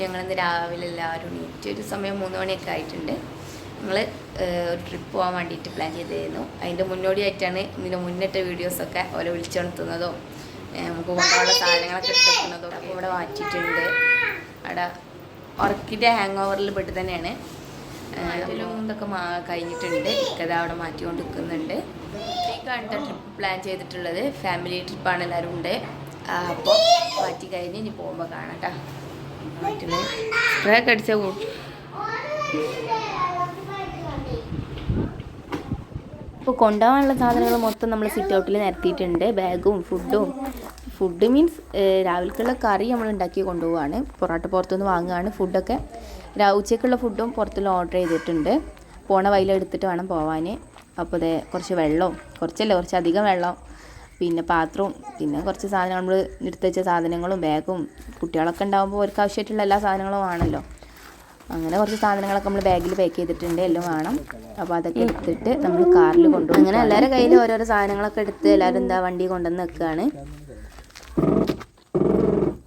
ഞങ്ങളിന്ന് രാവിലെ എല്ലാവരും എണീറ്റ് ഒരു സമയം മൂന്ന് മണിയൊക്കെ ആയിട്ടുണ്ട്. ഞങ്ങൾ ഒരു ട്രിപ്പ് പോകാൻ വേണ്ടിയിട്ട് പ്ലാൻ ചെയ്തിരുന്നു. അതിന്റെ മുന്നോടിയായിട്ടാണ് ഇതിന്റെ മുന്നിട്ട വീഡിയോസൊക്കെ ഓരോ വിളിച്ചുണർത്തുന്നതും നമുക്ക് കൊണ്ടുപോകാനുള്ള സാധനങ്ങളൊക്കെ എടുത്തിരിക്കുന്നതും അപ്പോൾ ഇവിടെ മാറ്റിയിട്ടുണ്ട്. അവിടെ ഉറക്കിന്റെ ഹാങ് ഓവറിൽ പെട്ട് തന്നെയാണ്. ഇതൊക്കെ മാ കഴിഞ്ഞിട്ടുണ്ട്. ഇക്കത അവിടെ മാറ്റിക്കൊണ്ട് നിൽക്കുന്നുണ്ട് ഇക്കാണ് ട്രിപ്പ് പ്ലാൻ ചെയ്തിട്ടുള്ളത് ഫാമിലി ട്രിപ്പാണ് എല്ലാവരും ഉണ്ട്. അപ്പോൾ മാറ്റി കഴിഞ്ഞ് ഇനി പോകുമ്പോൾ കാണാം കേട്ടോ വീട്ടിൽ സ്പ്രേ ഒക്കെ അടിച്ച ഇപ്പോൾ കൊണ്ടുപോകാനുള്ള സാധനങ്ങൾ മൊത്തം നമ്മൾ സിറ്റ് ഔട്ടിൽ നിരത്തിയിട്ടുണ്ട്. ബാഗും ഫുഡും ഫുഡ് മീൻസ് രാവിലേക്കുള്ള കറി നമ്മൾ ഉണ്ടാക്കി കൊണ്ടുപോവാണ്. പൊറോട്ട പുറത്തുനിന്ന് വാങ്ങുകയാണ് ഫുഡൊക്കെ ഉച്ചയ്ക്കുള്ള ഫുഡും പുറത്തുനിന്ന് ഓർഡർ ചെയ്തിട്ടുണ്ട്. പോണ വയലെടുത്തിട്ട് വേണം പോവാൻ അപ്പോൾ ഇതേ കുറച്ച് വെള്ളവും കുറച്ചല്ല കുറച്ച് അധികം വെള്ളം പിന്നെ പാത്രവും പിന്നെ കുറച്ച് സാധനങ്ങൾ നമ്മൾ എടുത്ത് വെച്ച സാധനങ്ങളും ബാഗും കുട്ടികളൊക്കെ ഉണ്ടാകുമ്പോൾ അവർക്ക് ആവശ്യമായിട്ടുള്ള എല്ലാ സാധനങ്ങളും ആണല്ലോ അങ്ങനെ കുറച്ച് സാധനങ്ങളൊക്കെ നമ്മൾ ബാഗിൽ പാക്ക് ചെയ്തിട്ടുണ്ട് എല്ലാം വേണം. അപ്പോൾ അതൊക്കെ എടുത്തിട്ട് നമ്മൾ കാറിൽ കൊണ്ടുപോകും അങ്ങനെ എല്ലാവരുടെ കയ്യിൽ ഓരോരോ സാധനങ്ങളൊക്കെ എടുത്ത് എല്ലാവരും എന്താ വണ്ടി കൊണ്ടുവന്ന് വെക്കുകയാണ്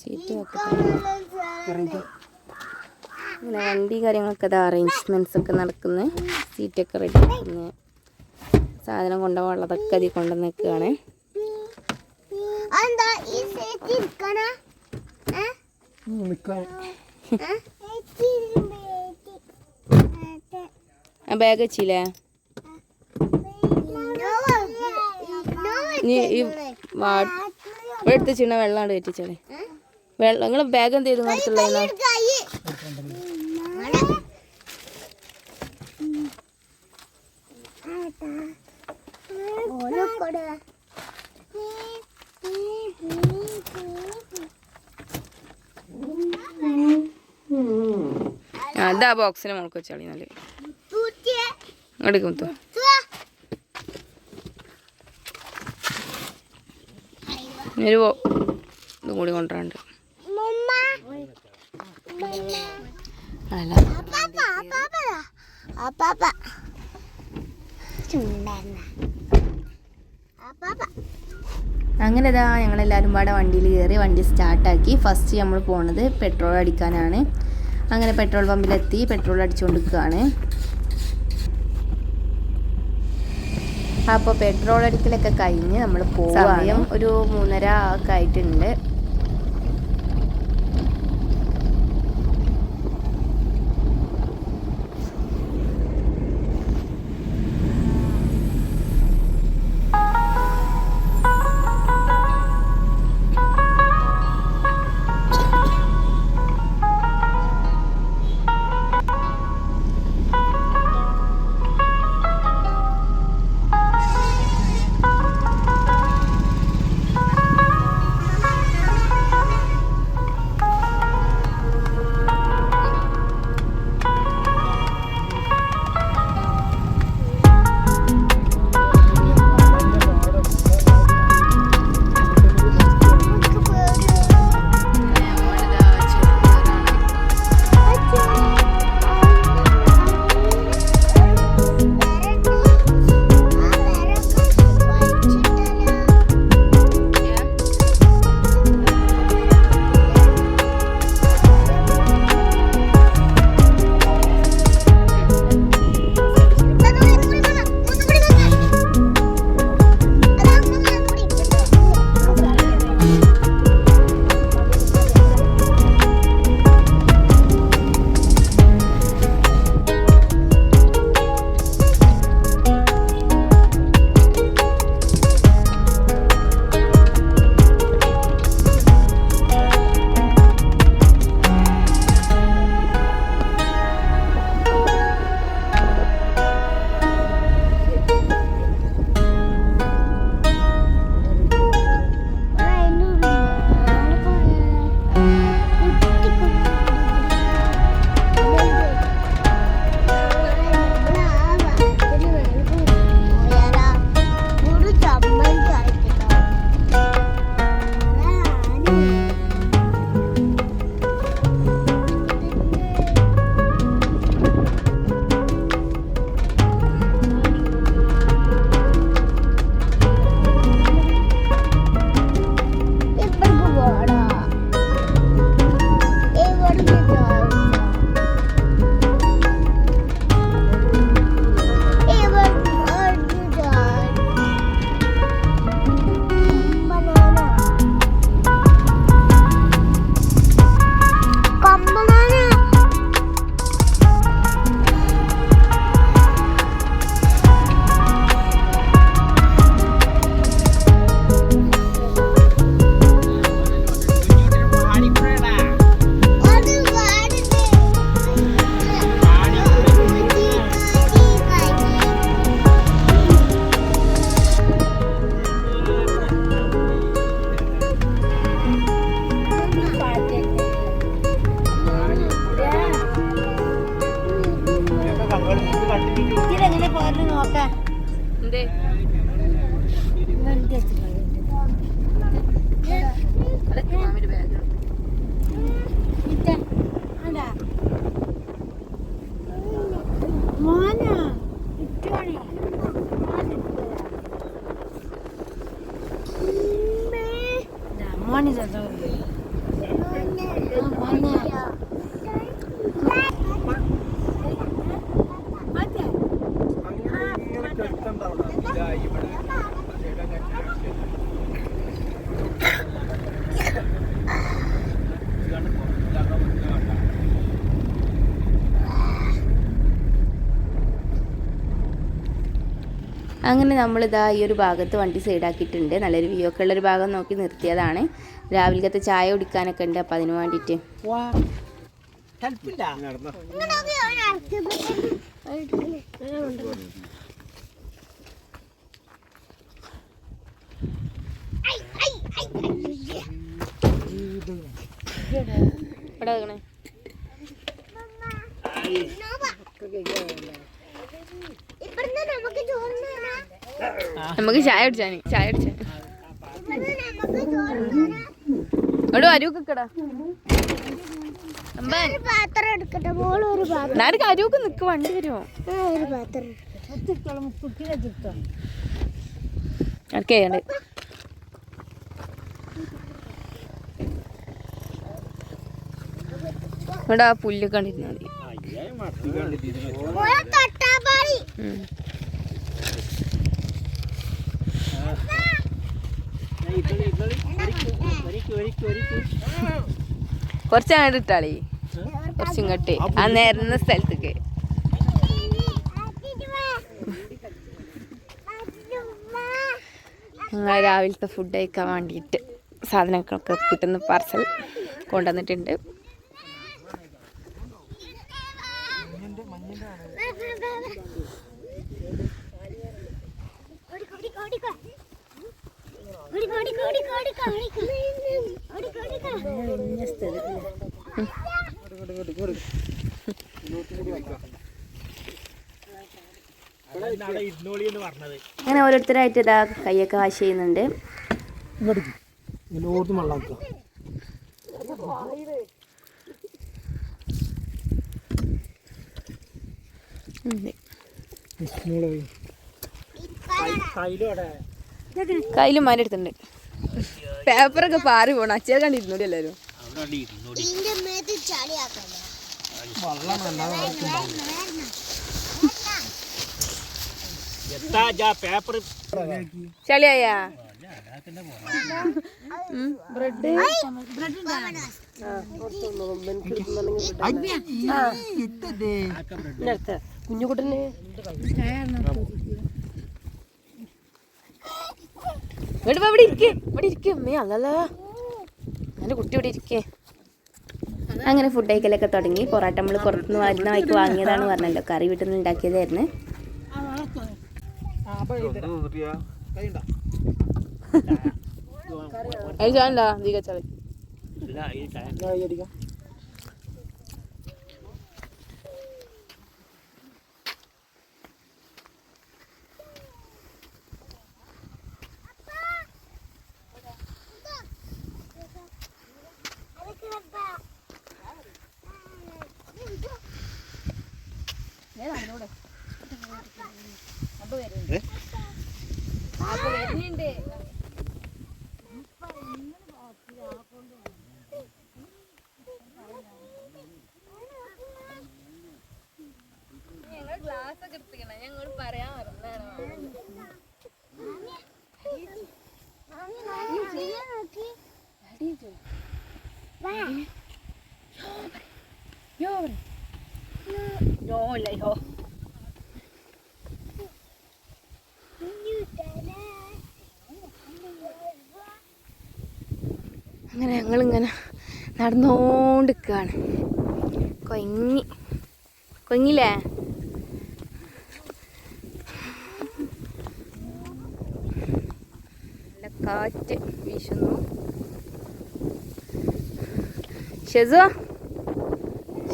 സീറ്റ് അങ്ങനെ വണ്ടി കാര്യങ്ങളൊക്കെ ഇതാ അറേഞ്ച്മെന്റ്സ് ഒക്കെ നടക്കുന്നത് സീറ്റൊക്കെ റെഡി പിന്നെ സാധനം കൊണ്ടുപോകാനുള്ളതൊക്കെ അതിൽ കൊണ്ടുവന്ന് വെക്കുകയാണ് എന്താ ഈ സേറ്റ് ഇരിക്കണ? ബാഗ് വെച്ചില്ലേ? ഈ എടുത്ത് വെച്ചിരുന്ന വെള്ളമാണ് കയറ്റിച്ചാളെ വെള്ളം നിങ്ങൾ ബാഗ് എന്ത് ചെയ്തു? അടുത്തുള്ള അതാ ബോക്സിന് മുളക്ക് വെച്ചാളി നല്ല എടുക്കും ഒരു ഇത് കൂടി കൊണ്ടുവരാണ്ട്. അങ്ങനെ ഇതാ ഞങ്ങളെല്ലാവരും പാടെ വണ്ടിയിൽ കയറി വണ്ടി സ്റ്റാർട്ടാക്കി ഫസ്റ്റ് നമ്മൾ പോണത് പെട്രോൾ അടിക്കാനാണ്. അങ്ങനെ പെട്രോൾ പമ്പിലെത്തി പെട്രോൾ അടിച്ചുകൊണ്ടിരിക്കുകയാണ് അപ്പോൾ പെട്രോൾ അടിക്കലൊക്കെ കഴിഞ്ഞ് നമ്മൾ സമയം ഒരു മൂന്നര ഒക്കെ ആയിട്ടുണ്ട് നോക്കേ. എന്തേ അതൊക്കെ മാമിയുടെ ബാഗ് മോനാ ഇട്ടാണേ മോനി അങ്ങനെ നമ്മളിതാ ഈ ഒരു ഭാഗത്ത് വണ്ടി സൈഡാക്കിയിട്ടുണ്ട്. നല്ലൊരു വ്യൂ ഒക്കെ ഉള്ളൊരു ഭാഗം നോക്കി നിർത്തിയതാണ്. രാവിലത്തെ ചായ കുടിക്കാനൊക്കെ ഉണ്ട്. അപ്പം അതിന് വേണ്ടിയിട്ട്. ഇവിടെ ഇവിടുന്ന് നമുക്ക് ചായ കുടിച്ചാന് ചായ അടിച്ചു ഇവിടെ അരൂക്കടാ ഞാൻ അരൂക്ക് നിക്ക് വണ്ടി വരുമോ ആ, ഒരു പാത്രം ഓക്കെ ഉണ്ട് ഇവിടെ ആ പുല്ല് കണ്ടിരുന്നാൽ മതി. കുറച്ച് അങ്ങോട്ട് ഇട്ടാളി. കുറച്ച് ഇങ്ങോട്ട്. ആ നേരുന്ന സ്ഥലത്തേക്ക്. രാവിലത്തെ ഫുഡ് കഴിക്കാൻ വേണ്ടിയിട്ട് സാധനങ്ങളൊക്കെ കിട്ടുന്ന പാർസൽ കൊണ്ടുവന്നിട്ടുണ്ട്. അങ്ങനെ ഓരോരുത്തരായിട്ട് ഇതാ കൈയൊക്കെ വാഷ് ചെയ്യുന്നുണ്ട്. കയ്യിലും മാന്റെ അടുത്തുണ്ട്. പേപ്പറൊക്കെ പാറി പോണം. അച്ഛൻ കണ്ടിരുന്നോടി എല്ലാവരും കുഞ്ഞുകുട്ടന്. വാ, ഇവിടെ ഇരിക്കേ. ഇവിടെ ഇരിക്കേ. അമ്മേ അല്ലല്ല. എന്റെ കുട്ടി ഇവിടെ ഇരിക്കേ. അങ്ങനെ ഫുഡ് കഴിക്കലൊക്കെ തുടങ്ങി. പൊറോട്ട നമ്മൾ പുറത്തുനിന്ന് വരുന്ന വഴിക്ക് വാങ്ങിയതാണ് പറഞ്ഞല്ലോ. കറി വീട്ടിൽ നിന്ന് ഉണ്ടാക്കിയതായിരുന്നു ഞങ്ങൾ അങ്ങനെ ഞങ്ങളിങ്ങനെ നടന്നുകൊണ്ടിരിക്കുകയാണ് കൊങ്ങി കൊങ്ങില്ലേ നല്ല കാറ്റ് വീശുന്നു. ഷെസു?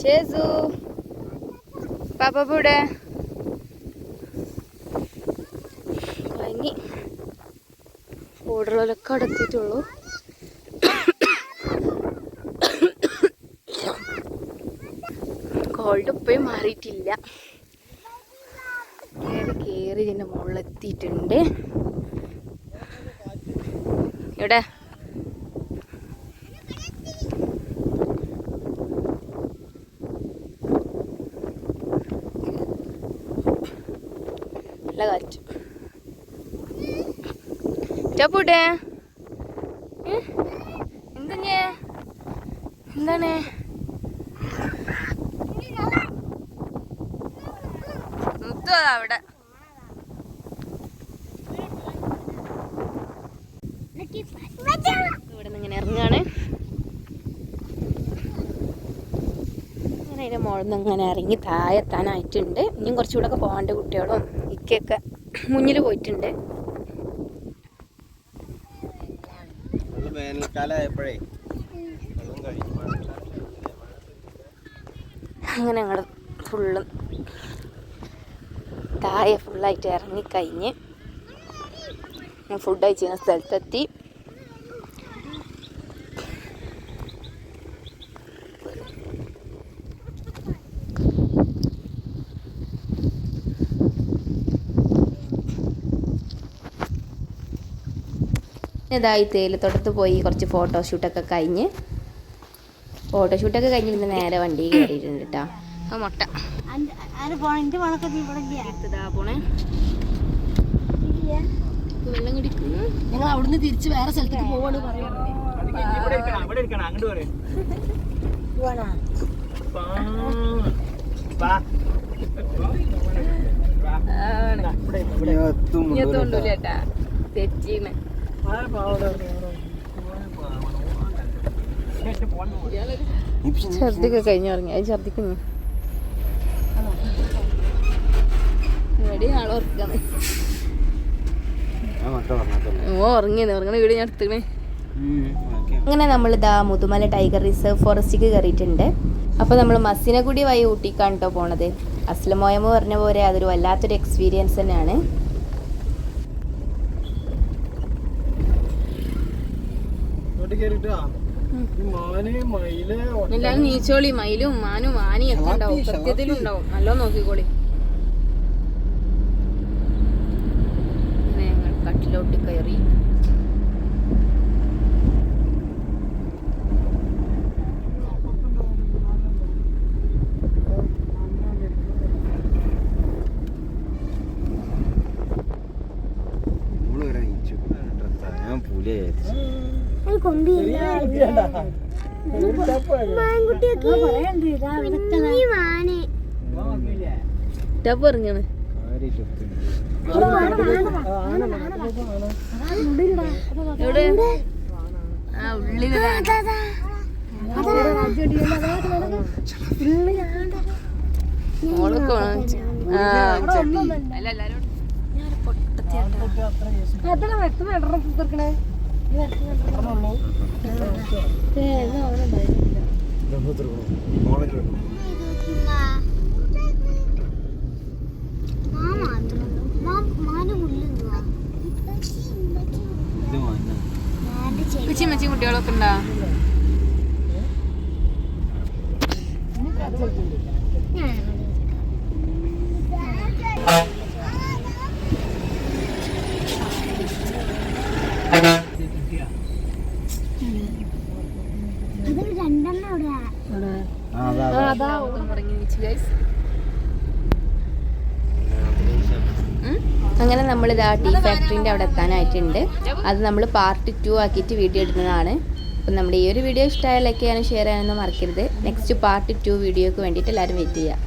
ഷെസു? പാപ്പ ഇവിടെ? ഇറങ്ങി ഓർഡറുകളൊക്കെ അടുത്തിട്ടുള്ളൂ കോൾഡ് ഇപ്പോഴും മാറിയിട്ടില്ല. കയറി ഇതിന്റെ മുകളിലെത്തിയിട്ടുണ്ട് ഇവിടെ നല്ല കാറ്റ്. ചപ്പൂട്ടെ എന്താണ്? എന്താണ് അവിടെ ഇവിടെ നിന്ന് ഇങ്ങനെ ഇറങ്ങാണ് അങ്ങനെ അതിന്റെ മുകളിൽ നിന്ന് ഇങ്ങനെ ഇറങ്ങി താഴെത്താനായിട്ടുണ്ട് ഇനിയും കുറച്ചുകൂടെ ഒക്കെ പോകാണ്ട് കുട്ടികളും. ഇക്കൊക്കെ മുന്നിൽ പോയിട്ടുണ്ട്. വേനൽക്കാലമായപ്പോഴേ അങ്ങനെ ഞങ്ങൾ ഫുള്ളും താഴെ ഫുള്ളായിട്ട് ഇറങ്ങിക്കഴിഞ്ഞ് ഫുഡ് കഴിച്ചിരുന്ന സ്ഥലത്തെത്തി. ഇതായി തേയിലത്തോട്ടത്ത് പോയി കുറച്ച് ഫോട്ടോഷൂട്ടൊക്കെ കഴിഞ്ഞ്. ഫോട്ടോഷൂട്ടൊക്കെ കഴിഞ്ഞ് പിന്നെ നേരെ വണ്ടി കയറിയിട്ടുണ്ട് കേട്ടോ മുട്ട. ഇതാ ഞങ്ങൾ അവിടുന്ന് തിരിച്ച് വേറെ സ്ഥലത്തേക്ക് പോവാണ് തെറ്റീന്ന്. ഛർദിക്കെ കഴിഞ്ഞു തുടങ്ങി അത് ഛർദിക്കുന്നു. ഇവിടെ ഉറക്കാണ്. ഓ ഉറങ്ങിയെന്ന് ഉറങ്ങണ വീട് ഞാൻ എടുത്തേ അങ്ങനെ നമ്മൾ ഇതാ മുതുമല ടൈഗർ റിസർവ് ഫോറസ്റ്റിക്ക് കയറിയിട്ടുണ്ട്. അപ്പോൾ നമ്മൾ മസിനഗുടി വഴി ഊട്ടിക്കാണ് കേട്ടോ പോണത്. അസ്ലമോയമ്മ പറഞ്ഞ പോലെ അതൊരു വല്ലാത്തൊരു എക്സ്പീരിയൻസ് തന്നെയാണ്. മയിൽ എല്ലാരും നീച്ചോളി മയിലും മാനും ആനയും ഒക്കെ ഉണ്ടാവും. ഷവാത്തി, സത്യത്തിലും ഉണ്ടാവും. നല്ലോ നോക്കിക്കോളി. കട്ടിലോട്ട് കയറി. ടപ്പ് ഇറങ്ങാണ്. എവിടെ? ആ ഉള്ളിൽ അതാ, അതാ. മോളൊക്കെ വേണം ആ അല്ല എല്ലാരും മാമ വന്നു. മാ- മാന് പുല്ലുന്നുവാ. ഇത് മാന മാന്റെ ചെവി. പിച്ചി മച്ചി കുട്ടികളൊക്കെ ഉണ്ടാ അതിൽ രണ്ടെണ്ണം അവിടെ ആ അതാ അങ്ങനെ നമ്മൾ ഇതാ ടീ ഫാക്ടറിന്റെ അവിടെ എത്താനായിട്ടുണ്ട്. അത് നമ്മൾ പാർട്ട് ടു ആക്കിയിട്ട് വീഡിയോ ഇടുന്നതാണ്. അപ്പം നമ്മുടെ ഈ ഒരു വീഡിയോ ഇഷ്ടമായ ലൈക്ക് ചെയ്യാനും ഷെയർ ചെയ്യാനൊന്നും മറക്കരുത്. നെക്സ്റ്റ് പാർട്ട് ടു വീഡിയോക്ക് വേണ്ടിയിട്ട് എല്ലാവരും വെയിറ്റ് ചെയ്യുക.